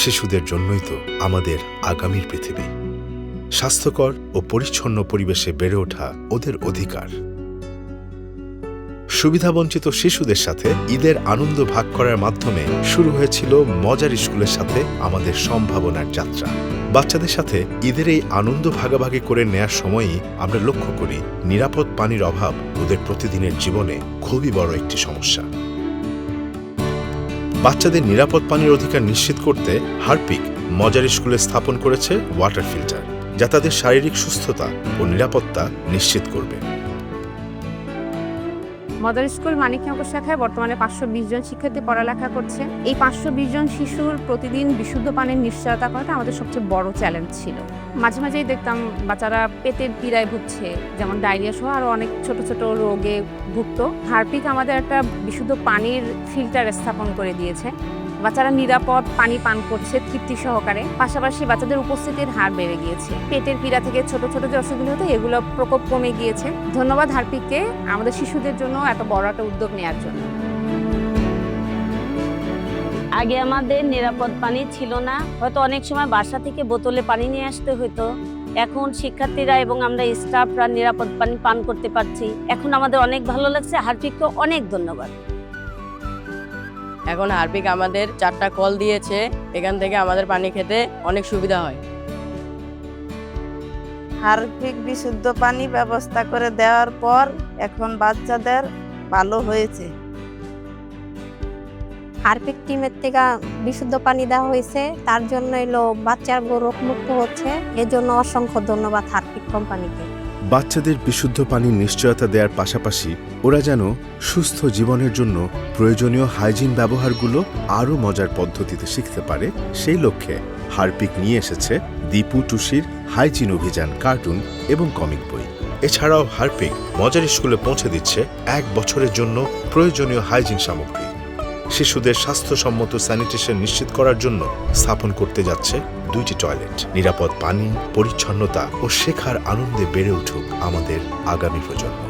শিশুদের জন্যই তো আমাদের আগামীর পৃথিবী। স্বাস্থ্যকর ও পরিচ্ছন্ন পরিবেশে বেড়ে ওঠা ওদের অধিকার। সুবিধাবঞ্চিত শিশুদের সাথে ঈদের আনন্দ ভাগ করার মাধ্যমে শুরু হয়েছিল মজার স্কুলের সাথে আমাদের সম্ভাবনার যাত্রা। বাচ্চাদের সাথে ঈদের এই আনন্দ ভাগাভাগি করে নেয়ার সময়ই আমরা লক্ষ্য করি, নিরাপদ পানির অভাব ওদের প্রতিদিনের জীবনে খুবই বড় একটি সমস্যা। বাচ্চাদের নিরাপদ পানির অধিকার নিশ্চিত করতে হারপিক মজার স্কুলে স্থাপন করেছে ওয়াটার ফিল্টার, যা তাদের শারীরিক সুস্থতা ও নিরাপত্তা নিশ্চিত করবে। মদার স্কুল মানিকনগর শাখায় বর্তমানে পাঁচশো বিশ জন শিক্ষার্থী পড়ালেখা করছে। এই পাঁচশো বিশ জন শিশুর প্রতিদিন বিশুদ্ধ পানির নিশ্চয়তা করাটা আমাদের সবচেয়ে বড় চ্যালেঞ্জ ছিল। মাঝে মাঝেই দেখতাম বাচ্চারা পেটের পীড়ায় ভুগছে, যেমন ডায়রিয়া সহ আরও অনেক ছোট ছোট রোগে ভুগত। হারপিক আমাদের একটা বিশুদ্ধ পানির ফিল্টার স্থাপন করে দিয়েছে। বাচ্চারা নিরাপদ পানি পান করছে, তৃপ্তি সহকারে। পাশাপাশি বাচ্চাদের উপস্থিতির হার বেড়ে গিয়েছে। পেটের পীড়া থেকে ছোট ছোট যে অসুখগুলো হতো, এগুলো প্রকোপ কমে গিয়েছে। ধন্যবাদ হারপিককে আমাদের শিশুদের জন্য এত বড় একটা উদ্যোগ নেওয়ার জন্য। আগে আমাদের নিরাপদ পানি ছিল না। হয়তো অনেক সময় বাসা থেকে বোতলে পানি নিয়ে আসতে হতো এখন শিক্ষার্থীরা এবং আমরা স্টাফরা নিরাপদ পানি পান করতে পারছি। এখন আমাদের অনেক ভালো লাগছে। হারপিককে অনেক ধন্যবাদ। এখন হারপিক আমাদের চারটা কল দিয়েছে এখান থেকে আমাদের পানি খেতে অনেক সুবিধা হয়। হার্পিক বিশুদ্ধ পানি ব্যবস্থা করে দেওয়ার পর এখন বাচ্চাদের ভালো হয়েছে। হারপিক টিমের থেকে বিশুদ্ধ পানি দেওয়া হয়েছে তার জন্য এলো বাচ্চার রোগমুক্ত হচ্ছে এজন্য অসংখ্য ধন্যবাদ হারপিক কোম্পানিকে। বাচ্চাদের বিশুদ্ধ পানির নিশ্চয়তা দেওয়ার পাশাপাশি ওরা যেন সুস্থ জীবনের জন্য প্রয়োজনীয় হাইজিন ব্যবহারগুলো আরও মজার পদ্ধতিতে শিখতে পারে, সেই লক্ষ্যে হারপিক নিয়ে এসেছে দীপু টুসির হাইজিন অভিযান, কার্টুন এবং কমিক বই। এছাড়াও হারপিক মজার স্কুলে পৌঁছে দিচ্ছে এক বছরের জন্য প্রয়োজনীয় হাইজিন সামগ্রী। শিশুদের স্বাস্থ্যসম্মত স্যানিটেশন নিশ্চিত করার জন্য স্থাপন করতে যাচ্ছে দুইটি টয়লেট। নিরাপদ পানি, পরিচ্ছন্নতা ও শেখার আনন্দে বেড়ে উঠুক আমাদের আগামী প্রজন্ম।